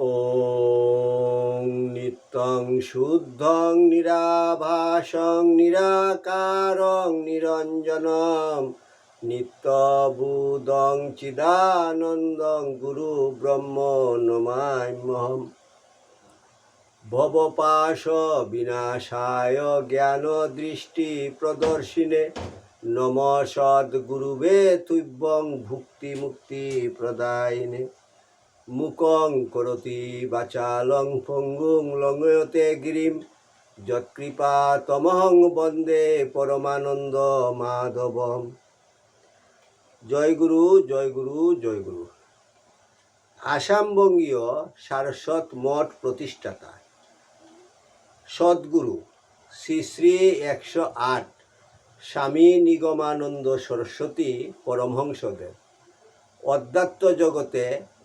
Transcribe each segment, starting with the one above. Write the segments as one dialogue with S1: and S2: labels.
S1: ॐ नित्यं शुद्धं निराभासं निराकारं निरञ्जनं नित्यबुधं चिदानन्दं गुरुब्रह्म नमाम्यहम् ভবপাশ বিনাশায় জ্ঞান দৃষ্টি প্রদর্শিনে নম সদ্গুরুবে তুভ্যং ভুক্তি মুক্তি প্রদায়িনে মুকং করতি বাচালং পঙ্গুং লঙ্গয়তে গিরিম। যৎকৃপা তমহং বন্দে পরমানন্দ মাধবম। জয় গুরু জয় গুরু জয় গুরু। আসামবঙ্গীয় সারস্বত মঠ প্রতিষ্ঠাতা। সদ্গুরু শ্রী শ্রী একশো আট স্বামী নিগমানন্দ সরস্বতী পরমহংসদেব। অধ্যাত্ম জগতে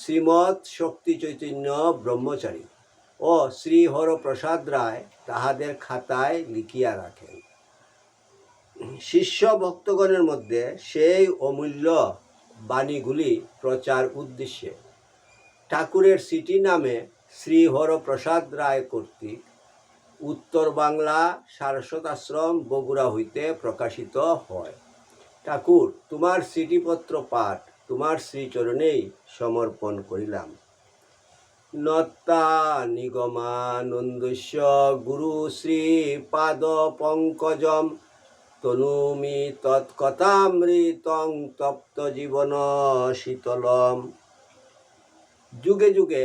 S1: শ্রীমৎ শক্তি চৈতন্য ব্রহ্মচারী ও শ্রী হরপ্রসাদ রায় তাহাদের খাতায় লিখিয়া রাখেন। শিষ্য ভক্তগণের মধ্যে সেই অমূল্য বাণীগুলি প্রচার উদ্দেশ্যে ঠাকুরের সিটি নামে শ্রী হরপ্রসাদ রায় কর্তৃক উত্তর বাংলা সারস্বত আশ্রম বগুড়া হইতে প্রকাশিত হয়। ঠাকুর, তোমার সিটিপত্র পাঠ তোমার শ্রীচরণেই সমর্পণ করিলাম। নত্তা নিগমানন্দস্য গুরু শ্রী পাদ পঙ্কজম, তনুমি তৎকথামৃতং তপ্ত জীবন শীতলম। যুগে যুগে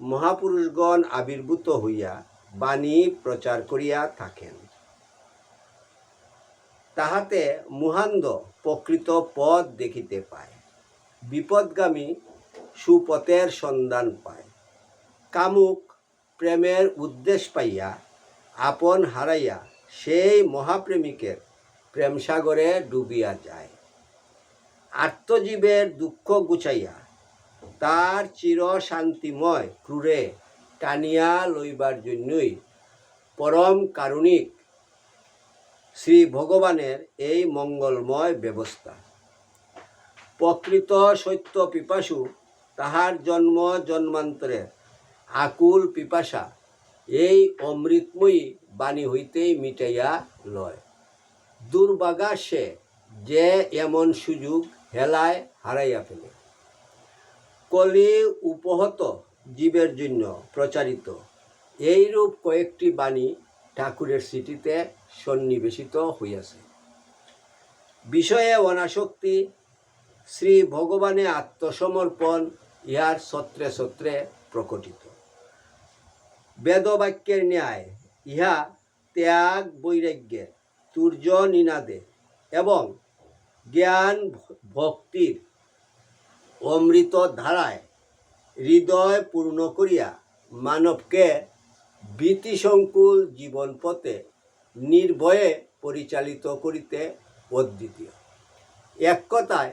S1: মহাপুরুষগণ আবির্ভূত হইয়া বাণী প্রচার করিয়া থাকেন। তাহাতে মুহান্দ প্রকৃত পথ দেখিতে পায়। বিপদগামী সুপথের সন্ধান পায়। কামুক প্রেমের উদ্দেশ পাইয়া, আপন হারাইয়া সেই মহাপ্রেমিকের প্রেমসাগরে ডুবিয়া যায়। আত্মজীবের দুঃখ গুছাইয়া, তার চির শান্তিময় ক্রুরে টানিয়া লইবার জন্যই পরম কারুণিক শ্রী ভগবানের এই মঙ্গলময় ব্যবস্থা। প্রকৃত সত্য পিপাসু, তাহার জন্ম জন্মান্তরে। আকুল পিপাসা, এই অমৃতময়ী বাণী হইতেই মিটাইয়া লয়। দুর্বাগা সে যে এমন সুযোগ হেলায় হারাইয়া ফেলে। কলি উপহত জীবের জন্য প্রচারিত। এইরূপ কয়েকটি বাণী ঠাকুরের স্মৃতিতে সন্নিবেশিত হইয়াছে। বিষয়ে অনাসক্তি শ্রী ভগবানে আত্মসমর্পণ, ইহার সত্রে সত্রে প্রকটিত। বেদবাক্যের ন্যায় ইহা ত্যাগ বৈরাগ্যের তুর্য নিনাদে এবং জ্ঞান ভক্তির অমৃত ধারায় হৃদয় পূর্ণ করিয়া মানবকে ভীতিসংকুল জীবন পথে নির্ভয়ে পরিচালিত করিতে অদ্বিতীয় এক কথায়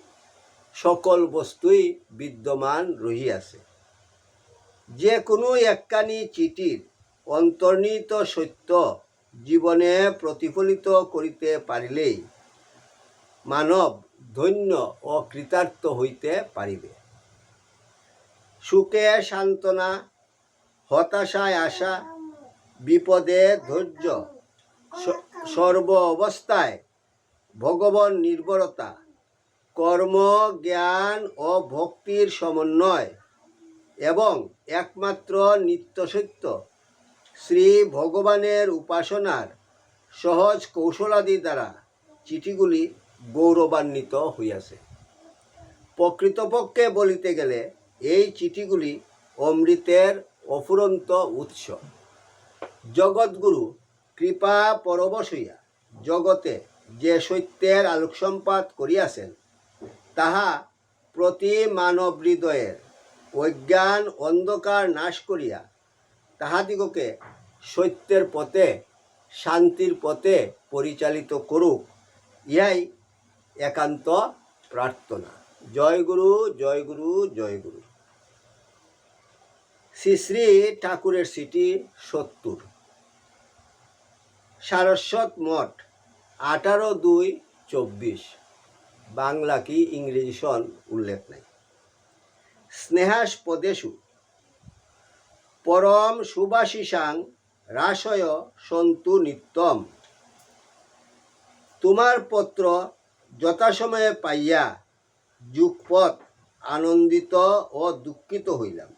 S1: সকল বস্তুই বিদ্যমান রহিয়াছে। যে কোনো একখানি চিঠির অন্তর্নিহিত সত্য জীবনে প্রতিফলিত করিতে পারিলেই মানব ধন্য ও কৃতার্থ হইতে পারিবে। সুখে সান্ত্বনা, হতাশায় আশা, বিপদে ধৈর্য সর্ব অবস্থায় ভগবান নির্ভরতা কর্ম, জ্ঞান ও ভক্তির সমন্বয় এবং একমাত্র নিত্যসত্য শ্রী ভগবানের উপাসনার সহজ কৌশলাদি দ্বারা চিঠিগুলি গৌরবান্বিত হইয়াছে। প্রকৃতপক্ষে বলিতে গেলে এই চিঠিগুলি অমৃতের অফুরন্ত উৎস। জগৎগুরু কৃপা পরবশ হইয়া জগতে যে সত্যের আলোকসম্পাত করিয়াছেন তাহা প্রতি মানব হৃদয়ের অজ্ঞান অন্ধকার নাশ করিয়া তাহাদিগকে সত্যের পথে, শান্তির পথে পরিচালিত করুক, ইহাই একান্ত প্রার্থনা। জয় গুরু জয় গুরু জয় গুরু। শ্রী শ্রী ঠাকুরের সিটি সত্তর। সারস্বত মঠ আঠারো দুই চব্বিশ। বাংলা কি ইংরেজি সন উল্লেখ নাই। স্নেহাস্পদেশু পরম সুবাসিসাং রাসয় সন্তু নিত্যম। তোমার পত্র যথাসময়ে পাইয়া যুগপথ আনন্দিত ও দুঃখিত হইলাম।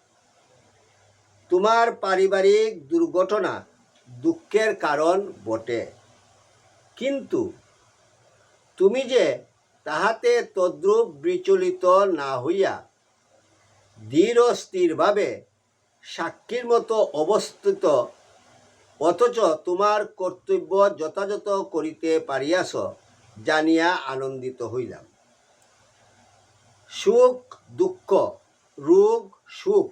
S1: তোমার পারিবারিক দুর্ঘটনা দুঃখের কারণ বটে। কিন্তু তুমি যে তাহাতে তদ্রূপ বিচলিত না হইয়া ও স্থিরভাবে সাক্ষীর মতো অবস্থিত, অথচ তোমার কর্তব্য যথাযথ করিতে পারিয়াছ জানিয়া আনন্দিত হইলাম। সুখ, দুঃখ, রোগ, সুখ,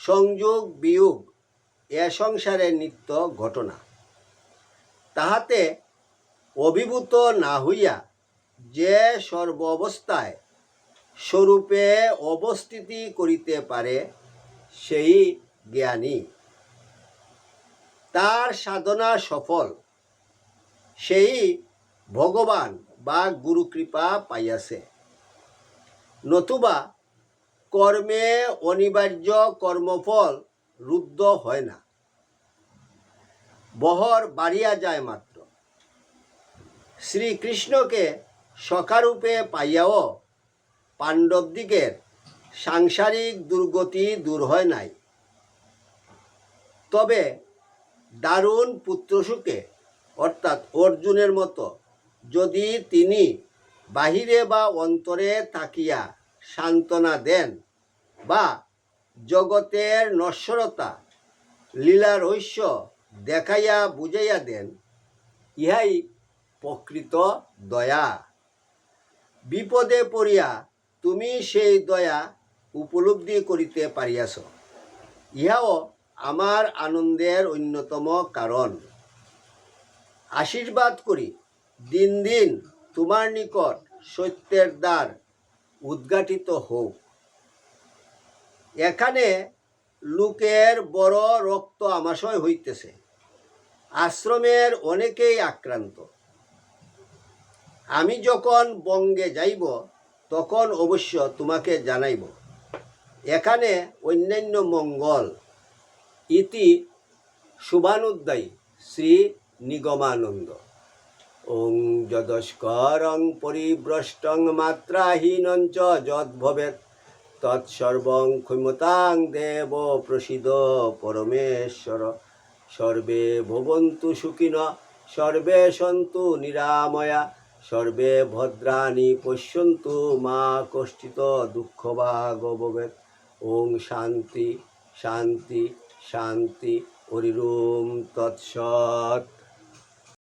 S1: সংযোগ, বিয়োগ, এ সংসারের নিত্য ঘটনা। তাহাতে অভিভূত না হইয়া যে সর্ব অবস্থায় স্বরূপে অবস্থিতি করিতে পারে, সেই জ্ঞানী। তার সাধনা সফল। সেই ভগবান বা গুরু কৃপা পাইয়াছে। নতুবা কর্মে অনিবার্য কর্মফল রুদ্ধ হয় না। বহর বাড়িয়া যায় মাত্র। শ্রীকৃষ্ণকে সখারূপে পাইয়াও পাণ্ডবদিগের সাংসারিক দুর্গতি দূর হয় নাই। তবে দারুণ পুত্রসুখে, অর্থাৎ অর্জুনের মতো, যদি তিনি বাহিরে বা অন্তরে থাকিয়া সান্ত্বনা দেন বা জগতের নশ্বরতা, লীলা রহস্য দেখাইয়া বুঝাইয়া দেন, ইহাই প্রকৃত দয়া। বিপদে পড়িয়া তুমি সেই দয়া উপলব্ধি করিতে পারিয়াছ। ইহাও আমার আনন্দের অন্যতম কারণ। আশীর্বাদ করি দিন দিন তোমার নিকট সত্যের দ্বার উদ্ঘাটিত হোক। এখানে লোকের বড় রক্ত আমাশয় হইতেছে। আশ্রমের অনেকেই আক্রান্ত। আমি যখন বঙ্গে যাইব, তখন অবশ্য তোমাকে জানাইব। এখানে অন্যান্য মঙ্গল ইতি শুভানুদ্দায়ী শ্রী নিগমানন্দ। ওং যদস্করং পরিভ্রষ্টং মাত্রাহীনং চ যদ্ভবেৎ, তৎসর্বং ক্ষমতাং দেব প্রসিদ পরমেশ্বর। সর্বে ভবন্তু সুখিন, সর্বে সন্তু নিরাময়া। সর্বে ভদ্রাণি পশ্যন্তু মা কষ্টিত দুঃখ বা গবেদ ওং শান্তি শান্তি শান্তি হরিরুম তৎসৎ।